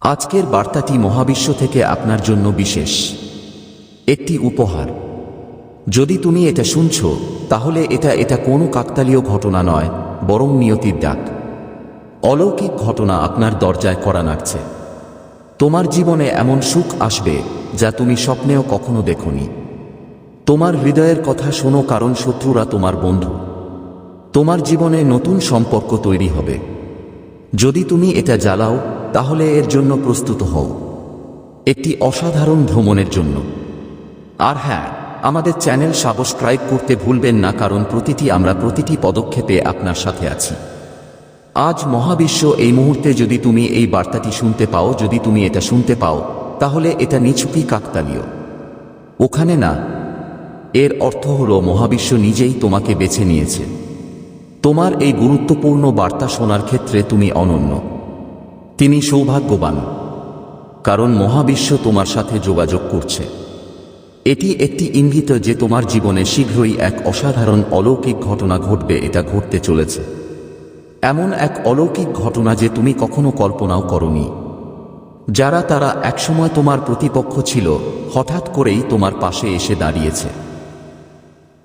আজকের বার্তাটি মহাবিশ্ব থেকে আপনার জন্য বিশেষ। একটি উপহার। যদি তুমি এটা শুনছ, তাহলে এটা এটা কোনো কাকতালীয় ঘটনা নয়, বরং নিয়তির ডাক। অলৌকিক ঘটনা আপনার দরজায় করা নাড়ছে। তোমার জীবনে এমন সুখ আসবে যা তুমি স্বপ্নেও কখনো দেখনি। তোমার হৃদয়ের কথা শোনো কারণ শত্রুরা তোমার বন্ধু। তোমার জীবনে নতুন সম্পর্ক তৈরি হবে। যদি তুমি এটা জ্বালাও তাহলে এর জন্য প্রস্তুত হও। একটি অসাধারণ ভ্রমণের জন্য। আর হ্যাঁ আমাদের চ্যানেল সাবস্ক্রাইব করতে ভুলবেন না কারণ প্রতিটি আমরা প্রতিটি পদক্ষেপে আপনার সাথে আছি। আজ মহাবিশ্ব এই মুহূর্তে যদি তুমি এই বার্তাটি শুনতে পাও, যদি তুমি এটা শুনতে পাও, তাহলে এটা নিছুকি কাকতালীয়। ওখানে না, এর অর্থ হল মহাবিশ্ব নিজেই তোমাকে বেছে নিয়েছে। তোমার এই গুরুত্বপূর্ণ বার্তা শোনার ক্ষেত্রে তুমি অনন্য। তিনি সৌভাগ্যবান, কারণ মহাবিশ্ব তোমার সাথে যোগাযোগ করছে। এটি একটি ইঙ্গিত যে তোমার জীবনে শীঘ্রই এক অসাধারণ অলৌকিক ঘটনা ঘটবে, এটা ঘটতে চলেছে। এমন এক অলৌকিক ঘটনা যে তুমি কখনো কল্পনাও করনি। যারা তারা একসময় তোমার প্রতিপক্ষ ছিল, হঠাৎ করেই তোমার পাশে এসে দাঁড়িয়েছে।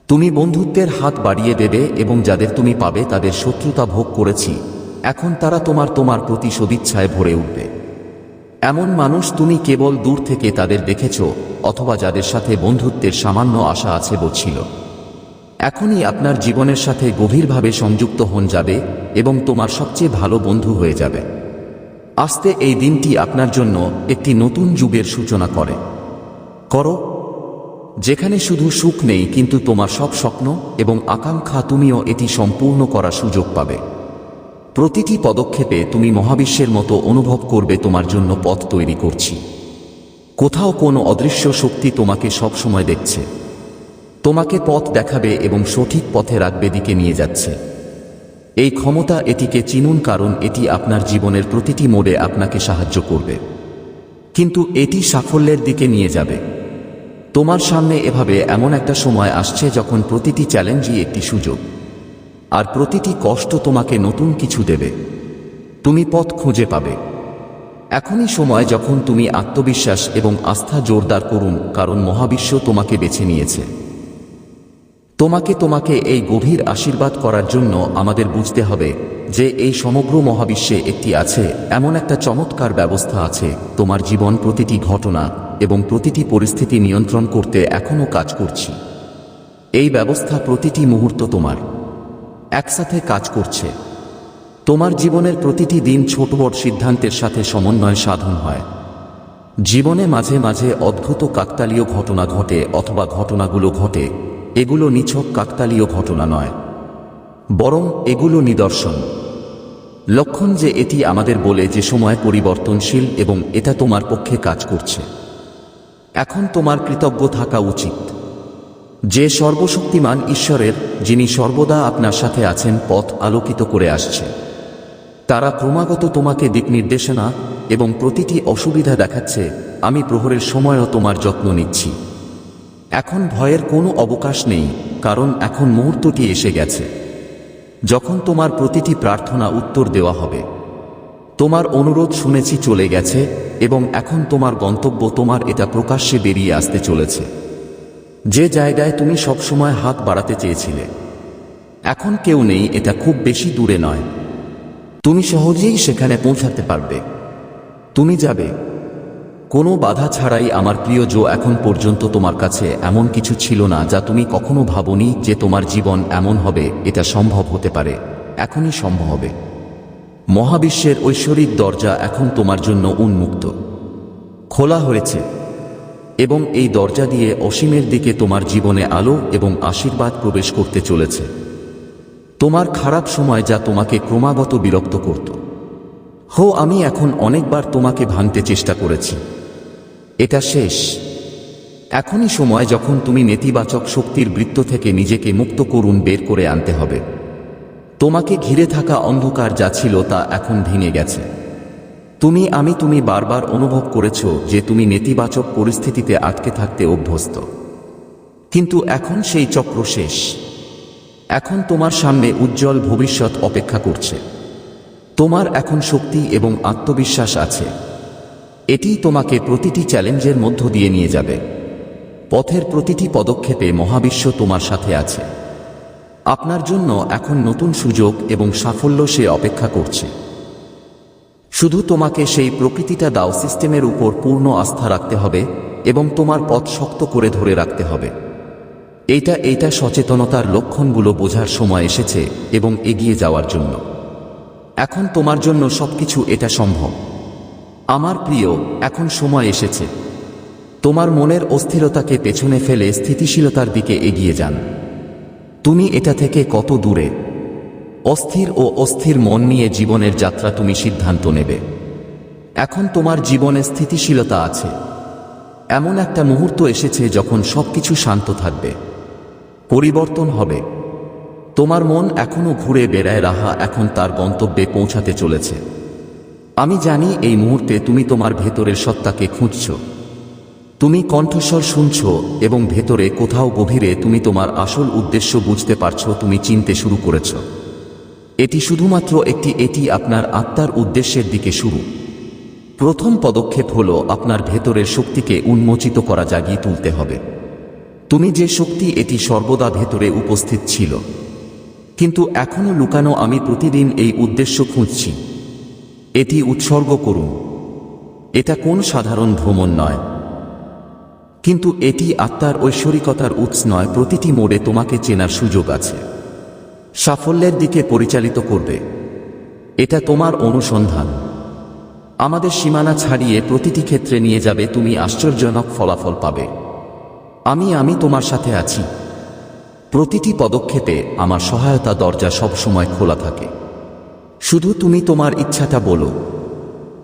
তুমি বন্ধুত্বের হাত বাড়িয়ে দেবে এবং যাদের তুমি পাবে তাদের শত্রুতা ভোগ করেছি। এখন তারা তোমার তোমার প্রতি সদিচ্ছায় ভরে উঠবে। এমন মানুষ তুমি কেবল দূর থেকে তাদের দেখেছ, অথবা যাদের সাথে বন্ধুত্বের সামান্য আশা আছে বলছিল এখনই আপনার জীবনের সাথে গভীরভাবে সংযুক্ত হন যাবে এবং তোমার সবচেয়ে ভালো বন্ধু হয়ে যাবে। আসতে এই দিনটি আপনার জন্য একটি নতুন যুগের সূচনা করে। করো, যেখানে শুধু সুখ নেই, কিন্তু তোমার সব স্বপ্ন এবং আকাঙ্ক্ষা তুমিও এটি সম্পূর্ণ করার সুযোগ পাবে। প্রতিটি পদক্ষেপে তুমি মহাবিশ্বের মতো অনুভব করবে তোমার জন্য পথ তৈরি করছি। কোথাও কোনো অদৃশ্য শক্তি তোমাকে সবসময় দেখছে। তোমাকে পথ দেখাবে এবং সঠিক পথে রাখবে দিকে নিয়ে যাচ্ছে। এই ক্ষমতা এটিকে চিনুন কারণ এটি আপনার জীবনের প্রতিটি মোড়ে আপনাকে সাহায্য করবে। কিন্তু এটি সাফল্যের দিকে নিয়ে যাবে। তোমার সামনে এভাবে এমন একটা সময় আসছে যখন প্রতিটি চ্যালেঞ্জই একটি সুযোগ। আর প্রতিটি কষ্ট তোমাকে নতুন কিছু দেবে। তুমি পথ খুঁজে পাবে। এখনই সময় যখন তুমি আত্মবিশ্বাস এবং আস্থা জোরদার করুন, কারণ মহাবিশ্ব তোমাকে বেছে নিয়েছে। তোমাকে তোমাকে এই গভীর আশীর্বাদ করার জন্য আমাদের বুঝতে হবে যে এই সমগ্র মহাবিশ্বে একটি আছে, এমন একটা চমৎকার ব্যবস্থা আছে, তোমার জীবন প্রতিটি ঘটনা এবং প্রতিটি পরিস্থিতি নিয়ন্ত্রণ করতে এখনও কাজ করছি। এই ব্যবস্থা প্রতিটি মুহূর্ত তোমার। একসাথে কাজ করছে। তোমার জীবনের প্রতিটি দিন ছোট বড় সিদ্ধান্তের সাথে সমন্বয় সাধন হয়। জীবনে মাঝে মাঝে অদ্ভুত কাকতালীয় ঘটনা ঘটে অথবা ঘটনাগুলো ঘটে, এগুলো নিছক কাকতালীয় ঘটনা নয়। বরং এগুলো নিদর্শন। লক্ষণ যে এটি আমাদের বলে যে সময় পরিবর্তনশীল এবং এটা তোমার পক্ষে কাজ করছে। এখন তোমার কৃতজ্ঞ থাকা উচিত। যে সর্বশক্তিমান ঈশ্বরের, যিনি সর্বদা আপনার সাথে আছেন, পথ আলোকিত করে আসছে। তারা ক্রমাগত তোমাকে দিক নির্দেশনা এবং প্রতিটি অসুবিধা দেখাচ্ছে, আমি প্রহরের সময়ও তোমার যত্ন নিচ্ছি। এখন ভয়ের কোনো অবকাশ নেই, কারণ এখন মুহূর্তটি এসে গেছে। যখন তোমার প্রতিটি প্রার্থনা উত্তর দেওয়া হবে, তোমার অনুরোধ শুনেছি চলে গেছে এবং এখন তোমার গন্তব্য তোমার এটা প্রকাশ্যে বেরিয়ে আসতে চলেছে। যে জায়গায় তুমি সবসময় হাত বাড়াতে চেয়েছিলে। এখন কেউ নেই, এটা খুব বেশি দূরে নয়। তুমি সহজেই সেখানে পৌঁছাতে পারবে। তুমি যাবে। কোনো বাধা ছাড়াই আমার প্রিয় জো এখন পর্যন্ত তোমার কাছে এমন কিছু ছিল না যা তুমি কখনো ভাবনি যে তোমার জীবন এমন হবে, এটা সম্ভব হতে পারে। এখনই সম্ভব হবে। মহাবিশ্বের ঐশ্বরিক দরজা এখন তোমার জন্য উন্মুক্ত। খোলা হয়েছে। এবং এই দরজা দিয়ে অসীমের দিকে তোমার জীবনে আলো এবং আশীর্বাদ প্রবেশ করতে চলেছে। তোমার খারাপ সময় যা তোমাকে ক্রমাগত বিরক্ত করত। হো, আমি এখন অনেকবার তোমাকে ভাঙতে চেষ্টা করেছি। এটা শেষ। এখনই সময় যখন তুমি নেতিবাচক শক্তির বৃত্ত থেকে নিজেকে মুক্ত করুন বের করে আনতে হবে। তোমাকে ঘিরে থাকা অন্ধকার যা ছিল তা এখন ভেঙে গেছে। তুমি, আমি তুমি বারবার অনুভব করেছ যে তুমি নেতিবাচক পরিস্থিতিতে আটকে থাকতে অভ্যস্ত। কিন্তু এখন সেই চক্র শেষ। এখন তোমার সামনে উজ্জ্বল ভবিষ্যৎ অপেক্ষা করছে। তোমার এখন শক্তি এবং আত্মবিশ্বাস আছে। এটি তোমাকে প্রতিটি চ্যালেঞ্জের মধ্য দিয়ে নিয়ে যাবে। পথের প্রতিটি পদক্ষেপে মহাবিশ্ব তোমার সাথে আছে। আপনার জন্য এখন নতুন সুযোগ এবং সাফল্য সে অপেক্ষা করছে। শুধু তোমাকে সেই প্রকৃতিটা দাও, সিস্টেমের উপর পূর্ণ আস্থা রাখতে হবে এবং তোমার পথ শক্ত করে ধরে রাখতে হবে। এইটা এইটা সচেতনতার লক্ষণগুলো বোঝার সময় এসেছে এবং এগিয়ে যাওয়ার জন্য। এখন তোমার জন্য সবকিছু এটা সম্ভব। আমার প্রিয়, এখন সময় এসেছে। তোমার মনের অস্থিরতাকে পেছনে ফেলে স্থিতিশীলতার দিকে এগিয়ে যান। তুমি এটা থেকে কত দূরে? অস্থির ও অস্থির মন নিয়ে জীবনের যাত্রা তুমি সিদ্ধান্ত নেবে। এখন তোমার জীবনে স্থিতিশীলতা আছে। এমন একটা মুহূর্ত এসেছে যখন সবকিছু শান্ত থাকবে। পরিবর্তন হবে। তোমার মন এখনও ঘুরে বেড়ায়, রাহা এখন তার গন্তব্যে পৌঁছাতে চলেছে। আমি জানি এই মুহূর্তে তুমি তোমার ভেতরের সত্তাকে খুঁজছ। তুমি কণ্ঠস্বর শুনছ এবং ভেতরে কোথাও গভীরে তুমি তোমার আসল উদ্দেশ্য বুঝতে পারছ, তুমি চিনতে শুরু করেছ। এটি শুধুমাত্র একটি, এটি আপনার আত্মার উদ্দেশ্যের দিকে শুরু। প্রথম পদক্ষেপ হল আপনার ভেতরের শক্তিকে উন্মোচিত করা, জাগিয়ে তুলতে হবে। তুমি যে শক্তি, এটি সর্বদা ভেতরে উপস্থিত ছিল। কিন্তু এখনও লুকানো আমি প্রতিদিন এই উদ্দেশ্য খুঁজছি। এটি উৎসর্গ করুন। এটা কোন সাধারণ ভ্রমণ নয়। কিন্তু এটি আত্মার ঐশ্বরিকতার উৎস নয়, প্রতিটি মোড়ে তোমাকে চেনার সুযোগ আছে। সাফল্যের দিকে পরিচালিত করবে। এটা তোমার অনুসন্ধান। আমাদের সীমানা ছাড়িয়ে প্রতিটি ক্ষেত্রে নিয়ে যাবে তুমি আশ্চর্যজনক ফলাফল পাবে। আমি আমি তোমার সাথে আছি। প্রতিটি পদক্ষেপে আমার সহায়তা দরজা সবসময় খোলা থাকে। শুধু তুমি তোমার ইচ্ছাটা বলো।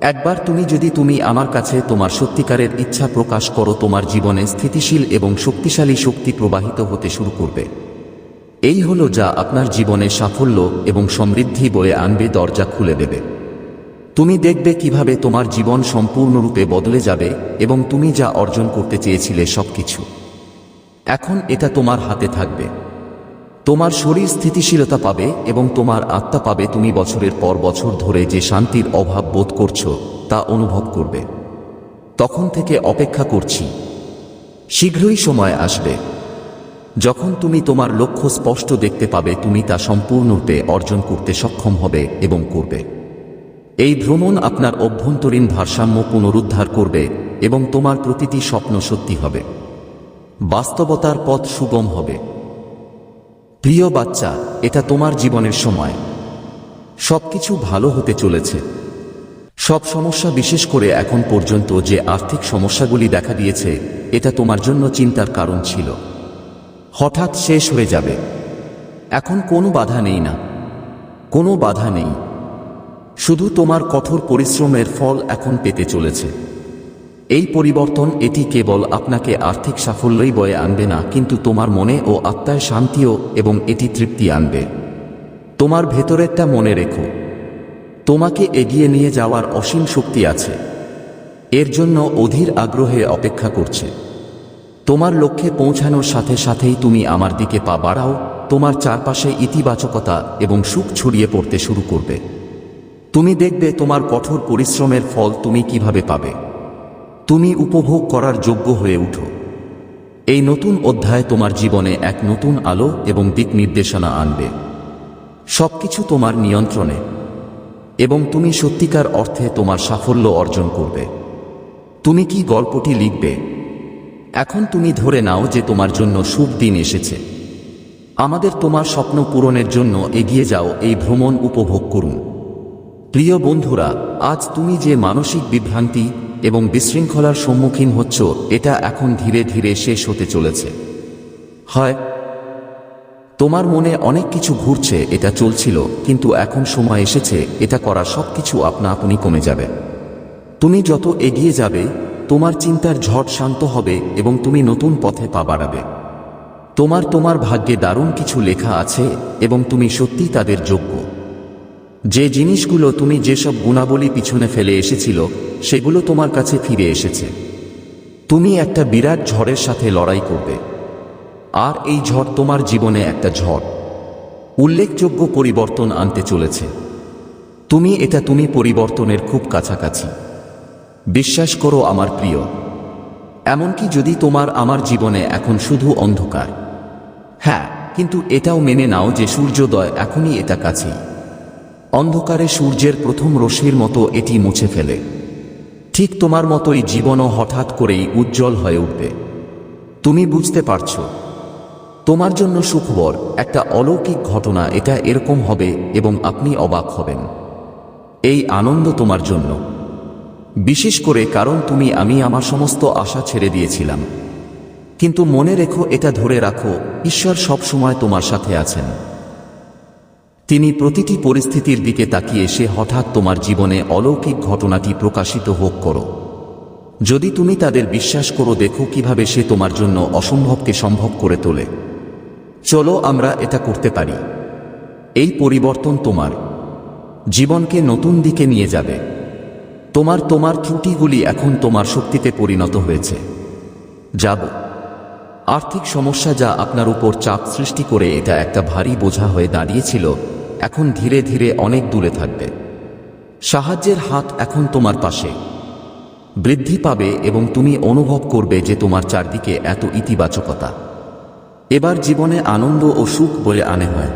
একবার তুমি, যদি তুমি আমার কাছে তোমার সত্যিকারের ইচ্ছা প্রকাশ করো, তোমার জীবনে স্থিতিশীল এবং শক্তিশালী শক্তি প্রবাহিত হতে শুরু করবে। এই হলো যা আপনার জীবনে সাফল্য এবং সমৃদ্ধি বয়ে আনবে দরজা খুলে দেবে। তুমি দেখবে কীভাবে তোমার জীবন সম্পূর্ণরূপে বদলে যাবে এবং তুমি যা অর্জন করতে চেয়েছিলে সবকিছু। এখন এটা তোমার হাতে থাকবে। তোমার শরীর স্থিতিশীলতা পাবে এবং তোমার আত্মা পাবে তুমি বছরের পর বছর ধরে যে শান্তির অভাব বোধ করছ, তা অনুভব করবে। তখন থেকে অপেক্ষা করছি। শীঘ্রই সময় আসবে। যখন তুমি তোমার লক্ষ্য স্পষ্ট দেখতে পাবে, তুমি তা সম্পূর্ণরূপে অর্জন করতে সক্ষম হবে এবং করবে। এই ভ্রমণ আপনার অভ্যন্তরীণ ভারসাম্য পুনরুদ্ধার করবে এবং তোমার প্রতিটি স্বপ্ন সত্যি হবে। বাস্তবতার পথ সুগম হবে। প্রিয় বাচ্চা, এটা তোমার জীবনের সময়। সবকিছু ভালো হতে চলেছে। সব সমস্যা বিশেষ করে এখন পর্যন্ত যে আর্থিক সমস্যাগুলি দেখা দিয়েছে, এটা তোমার জন্য চিন্তার কারণ ছিল। হঠাৎ শেষ হয়ে যাবে। এখন কোনো বাধা নেই না। কোনো বাধা নেই। শুধু তোমার কঠোর পরিশ্রমের ফল এখন পেতে চলেছে। এই পরিবর্তন এটি কেবল আপনাকে আর্থিক সাফল্যই বয়ে আনবে না, কিন্তু তোমার মনে ও আত্মায় শান্তিও এবং এটি তৃপ্তি আনবে। তোমার ভেতরেরটা মনে রেখো। তোমাকে এগিয়ে নিয়ে যাওয়ার অসীম শক্তি আছে। এর জন্য অধীর আগ্রহে অপেক্ষা করছে। তোমার লক্ষ্যে পৌঁছানোর সাথে সাথেই তুমি আমার দিকে পা বাড়াও, তোমার চারপাশে ইতিবাচকতা এবং সুখ ছড়িয়ে পড়তে শুরু করবে। তুমি দেখবে তোমার কঠোর পরিশ্রমের ফল তুমি কীভাবে পাবে। তুমি উপভোগ করার যোগ্য হয়ে উঠো। এই নতুন অধ্যায় তোমার জীবনে এক নতুন আলো এবং দিক নির্দেশনা আনবে। সবকিছু তোমার নিয়ন্ত্রণে এবং তুমি সত্যিকার অর্থে তোমার সাফল্য অর্জন করবে। তুমি কি গল্পটি লিখবে? এখন তুমি ধরে নাও যে তোমার জন্য শুভ দিন এসেছে। আমাদের তোমার স্বপ্ন পূরণের জন্য এগিয়ে যাও, এই ভ্রমণ উপভোগ করুন। প্রিয় বন্ধুরা, আজ তুমি যে মানসিক বিভ্রান্তি এবং বিশৃঙ্খলার সম্মুখীন হচ্ছ, এটা এখন ধীরে ধীরে শেষ হতে চলেছে। হয়, তোমার মনে অনেক কিছু ঘুরছে, এটা চলছিল, কিন্তু এখন সময় এসেছে, এটা করা সব কিছু আপনা আপনি কমে যাবে। তুমি যত এগিয়ে যাবে তোমার চিন্তার ঝড় শান্ত হবে এবং তুমি নতুন পথে পা বাড়াবে। তোমার তোমার ভাগ্যে দারুণ কিছু লেখা আছে এবং তুমি সত্যি তাদের যোগ্য। যে জিনিসগুলো তুমি যেসব গুণাবলী পিছনে ফেলে এসেছিল, সেগুলো তোমার কাছে ফিরে এসেছে। তুমি একটা বিরাট ঝড়ের সাথে লড়াই করবে। আর এই ঝড় তোমার জীবনে একটা ঝড়। উল্লেখযোগ্য পরিবর্তন আনতে চলেছে। তুমি, এটা তুমি পরিবর্তনের খুব কাছাকাছি। বিশ্বাস করো আমার প্রিয়। এমনকি যদি তোমার আমার জীবনে এখন শুধু অন্ধকার। হ্যাঁ কিন্তু এটাও মেনে নাও যে সূর্যোদয় এখনই এটা কাছেই। অন্ধকারে সূর্যের প্রথম রশ্মির মতো এটি মুছে ফেলে। ঠিক তোমার মতোই জীবনও হঠাৎ করেই উজ্জ্বল হয়ে উঠবে। তুমি বুঝতে পারছ। তোমার জন্য সুখবর, একটা অলৌকিক ঘটনা এটা এরকম হবে এবং আপনি অবাক হবেন। এই আনন্দ তোমার জন্য। বিশেষ করে কারণ তুমি আমি আমার সমস্ত আশা ছেড়ে দিয়েছিলাম। কিন্তু মনে রেখো, এটা ধরে রাখো, ঈশ্বর সব সময় তোমার সাথে আছেন। তিনি প্রতিটি পরিস্থিতির দিকে তাকিয়ে সে হঠাৎ তোমার জীবনে অলৌকিক ঘটনাটি প্রকাশিত হোক করো। যদি তুমি তাদের বিশ্বাস করো, দেখো কীভাবে সে তোমার জন্য অসম্ভবকে সম্ভব করে তোলে। চলো আমরা এটা করতে পারি। এই পরিবর্তন তোমার। জীবনকে নতুন দিকে নিয়ে যাবে। তোমার তোমার ত্রুটিগুলি এখন তোমার শক্তিতে পরিণত হয়েছে। যাব। আর্থিক সমস্যা যা আপনার উপর চাপ সৃষ্টি করে, এটা একটা ভারী বোঝা হয়ে দাঁড়িয়েছিল, এখন ধীরে ধীরে অনেক দূরে থাকবে। সাহায্যের হাত এখন তোমার পাশে। বৃদ্ধি পাবে এবং তুমি অনুভব করবে যে তোমার চারদিকে এত ইতিবাচকতা। এবার জীবনে আনন্দ ও সুখ বলে আনে হয়।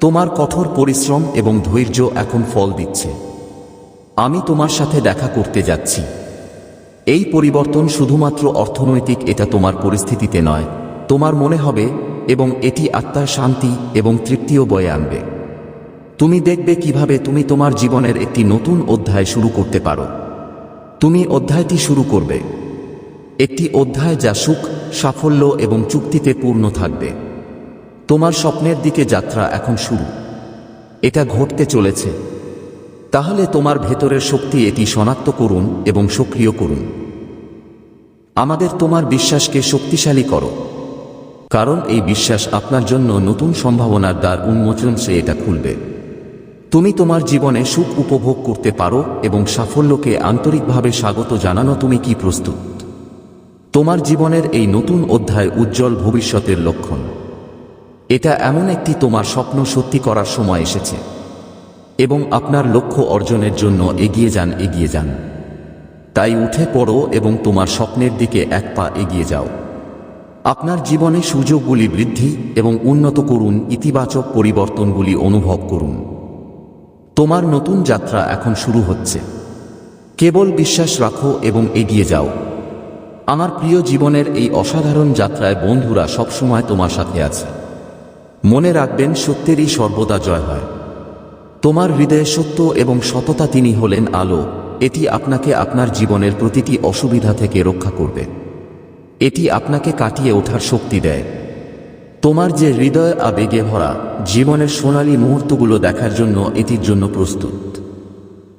তোমার কঠোর পরিশ্রম এবং ধৈর্য এখন ফল দিচ্ছে। আমি তোমার সাথে দেখা করতে যাচ্ছি। এই পরিবর্তন শুধুমাত্র অর্থনৈতিক, এটা তোমার পরিস্থিতিতে নয়। তোমার মনে হবে এবং এটি আত্মার শান্তি এবং তৃপ্তিও বয়ে আনবে। তুমি দেখবে কীভাবে তুমি তোমার জীবনের একটি নতুন অধ্যায় শুরু করতে পারো। তুমি অধ্যায়টি শুরু করবে। একটি অধ্যায় যা সুখ, সাফল্য এবং চুক্তিতে পূর্ণ থাকবে। তোমার স্বপ্নের দিকে যাত্রা এখন শুরু। এটা ঘটতে চলেছে। তাহলে তোমার ভেতরের শক্তি এটি শনাক্ত করুন এবং সক্রিয় করুন। আমাদের তোমার বিশ্বাসকে শক্তিশালী করো। কারণ এই বিশ্বাস আপনার জন্য নতুন সম্ভাবনার দ্বার উন্মোচন সে এটা খুলবে। তুমি তোমার জীবনে সুখ উপভোগ করতে পারো এবং সাফল্যকে আন্তরিকভাবে স্বাগত জানানো তুমি কি প্রস্তুত? তোমার জীবনের এই নতুন অধ্যায় উজ্জ্বল ভবিষ্যতের লক্ষণ। এটা এমন একটি তোমার স্বপ্ন সত্যি করার সময় এসেছে। এবং আপনার লক্ষ্য অর্জনের জন্য এগিয়ে যান এগিয়ে যান। তাই উঠে পড়ো এবং তোমার স্বপ্নের দিকে এক পা এগিয়ে যাও। আপনার জীবনে সুযোগগুলি বৃদ্ধি এবং উন্নত করুন, ইতিবাচক পরিবর্তনগুলি অনুভব করুন। তোমার নতুন যাত্রা এখন শুরু হচ্ছে। কেবল বিশ্বাস রাখো এবং এগিয়ে যাও। আমার প্রিয় জীবনের এই অসাধারণ যাত্রায় বন্ধুরা সবসময় তোমার সাথে আছে। মনে রাখবেন, সত্যেরই সর্বদা জয় হয়। তোমার হৃদয়ে সত্য এবং সততা তিনি হলেন আলো। এটি আপনাকে আপনার জীবনের প্রতিটি অসুবিধা থেকে রক্ষা করবে। এটি আপনাকে কাটিয়ে ওঠার শক্তি দেয়। তোমার যে হৃদয় আবেগে ভরা, জীবনের সোনালী মুহূর্তগুলো দেখার জন্য এটির জন্য প্রস্তুত।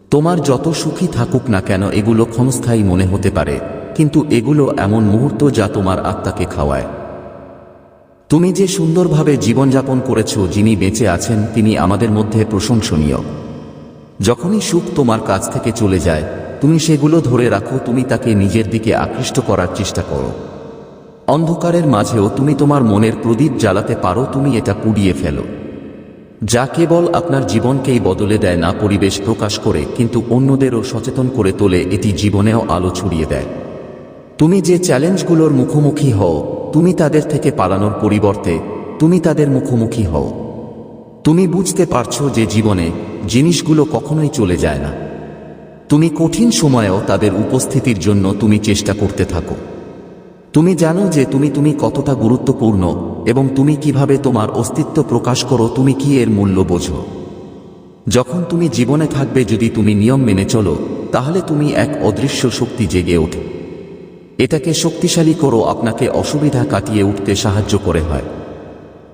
তোমার যত সুখী থাকুক না কেন, এগুলো ক্ষণস্থায়ী মনে হতে পারে, কিন্তু এগুলো এমন মুহূর্ত যা তোমার আত্মাকে খাওয়ায়। তুমি যে সুন্দরভাবে জীবনযাপন করেছ যিনি বেঁচে আছেন, তিনি আমাদের মধ্যে প্রশংসনীয়। যখনই সুখ তোমার কাছ থেকে চলে যায়, তুমি সেগুলো ধরে রাখো, তুমি তাকে নিজের দিকে আকৃষ্ট করার চেষ্টা করো। অন্ধকারের মাঝেও তুমি তোমার মনের প্রদীপ জ্বালাতে পারো, তুমি এটা পুড়িয়ে ফেলো। যা কেবল আপনার জীবনকেই বদলে দেয় না, পরিবেশ প্রকাশ করে, কিন্তু অন্যদেরও সচেতন করে তোলে, এটি জীবনেও আলো ছড়িয়ে দেয়। তুমি যে চ্যালেঞ্জগুলোর মুখোমুখি হও তুমি তাদের থেকে পালানোর পরিবর্তে তুমি তাদের মুখোমুখি হও। তুমি বুঝতে পারছ যে জীবনে জিনিসগুলো কখনোই চলে যায় না। তুমি কঠিন সময়েও তাদের উপস্থিতির জন্য তুমি চেষ্টা করতে থাকো। তুমি জানো যে তুমি তুমি কতটা গুরুত্বপূর্ণ এবং তুমি কীভাবে তোমার অস্তিত্ব প্রকাশ করো, তুমি কি এর মূল্য বোঝো। যখন তুমি জীবনে থাকবে যদি তুমি নিয়ম মেনে চলো, তাহলে তুমি এক অদৃশ্য শক্তি জেগে ওঠে। এটাকে শক্তিশালী করো, আপনাকে অসুবিধা কাটিয়ে উঠতে সাহায্য করে হয়।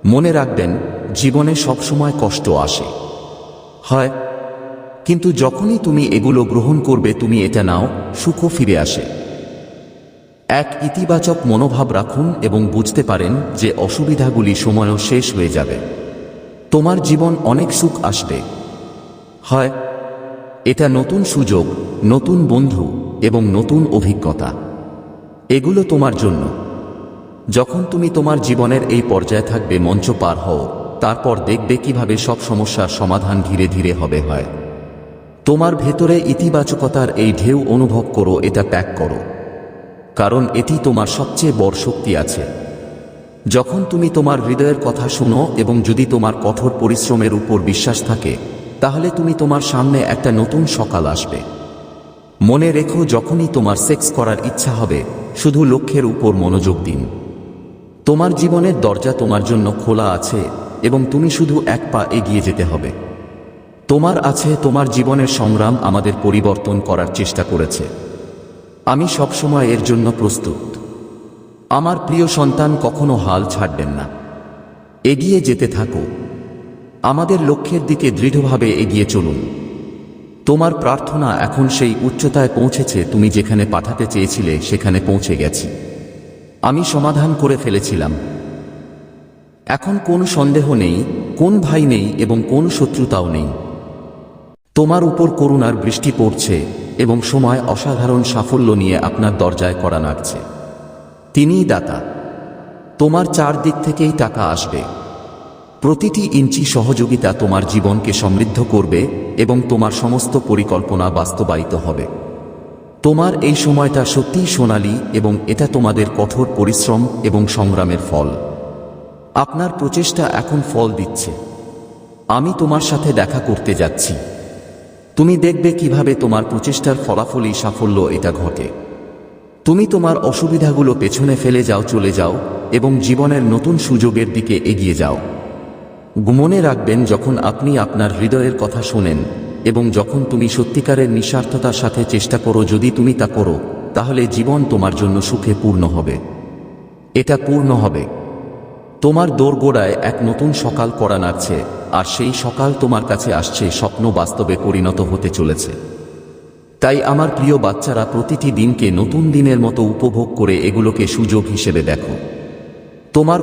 মনে রাখবেন, জীবনে সবসময় কষ্ট আসে। হয়, কিন্তু যখনই তুমি এগুলো গ্রহণ করবে, তুমি এটা নাও, সুখও ফিরে আসে। এক ইতিবাচক মনোভাব রাখুন এবং বুঝতে পারেন যে অসুবিধাগুলি সময়ও শেষ হয়ে যাবে। তোমার জীবন অনেক সুখ আসবে। হয়, এটা নতুন সুযোগ, নতুন বন্ধু এবং নতুন অভিজ্ঞতা। এগুলো তোমার জন্য। যখন তুমি তোমার জীবনের এই পর্যায়ে থাকবে, মঞ্চ পার হও, তারপর দেখবে কীভাবে সব সমস্যার সমাধান ধীরে ধীরে হবে হয়। তোমার ভেতরে ইতিবাচকতার এই ঢেউ অনুভব করো, এটা ত্যাগ করো। কারণ এটি তোমার সবচেয়ে বড় শক্তি আছে। যখন তুমি তোমার হৃদয়ের কথা শুনো এবং যদি তোমার কঠোর পরিশ্রমের উপর বিশ্বাস থাকে, তাহলে তুমি তোমার সামনে একটা নতুন সকাল আসবে। মনে রেখো যখনই তোমার সেক্স করার ইচ্ছা হবে, শুধু লক্ষ্যের উপর মনোযোগ দিন। তোমার জীবনের দরজা তোমার জন্য খোলা আছে এবং তুমি শুধু এক পা এগিয়ে যেতে হবে। তোমার আছে তোমার জীবনের সংগ্রাম আমাদের পরিবর্তন করার চেষ্টা করেছে। আমি সবসময় এর জন্য প্রস্তুত। আমার প্রিয় সন্তান কখনো হাল ছাড়বেন না। এগিয়ে যেতে থাকো। আমাদের লক্ষ্যের দিকে দৃঢ়ভাবে এগিয়ে চলুন। তোমার প্রার্থনা এখন সেই উচ্চতায় পৌঁছেছে, তুমি যেখানে পাঠাতে চেয়েছিলে সেখানে পৌঁছে গেছি। আমি সমাধান করে ফেলেছিলাম। এখন কোন সন্দেহ নেই, কোন ভাই নেই এবং কোন শত্রুতাও নেই। তোমার উপর করুণার বৃষ্টি পড়ছে এবং সময় অসাধারণ সাফল্য নিয়ে আপনার দরজায় করা নাড়ছে। তিনিই দাতা। তোমার চারদিক থেকেই টাকা আসবে। প্রতিটি ইঞ্চি সহযোগিতা তোমার জীবনকে সমৃদ্ধ করবে এবং তোমার সমস্ত পরিকল্পনা বাস্তবায়িত হবে। তোমার এই সময়টা সত্যিই সোনালী এবং এটা তোমাদের কঠোর পরিশ্রম এবং সংগ্রামের ফল। আপনার প্রচেষ্টা এখন ফল দিচ্ছে। আমি তোমার সাথে দেখা করতে যাচ্ছি। তুমি দেখবে কীভাবে তোমার প্রচেষ্টার ফলাফলই সাফল্য এটা ঘটে। তুমি তোমার অসুবিধাগুলো পেছনে ফেলে যাও, চলে যাও এবং জীবনের নতুন সুযোগের দিকে এগিয়ে যাও। মনে রাখবেন যখন আপনি আপনার হৃদয়ের কথা শোনেন, এবং যখন তুমি সত্যিকারের নিঃস্বার্থতার সাথে চেষ্টা করো যদি তুমি তা করো, তাহলে জীবন তোমার জন্য সুখে পূর্ণ হবে। এটা পূর্ণ হবে। তোমার দোরগোড়ায় এক নতুন সকাল করা নাড়ছে আর সেই সকাল তোমার কাছে আসছে স্বপ্ন বাস্তবে পরিণত হতে চলেছে। তাই আমার প্রিয় বাচ্চারা, প্রতিটি দিনকে নতুন দিনের মতো উপভোগ করে এগুলোকে সুযোগ হিসেবে দেখো। তোমার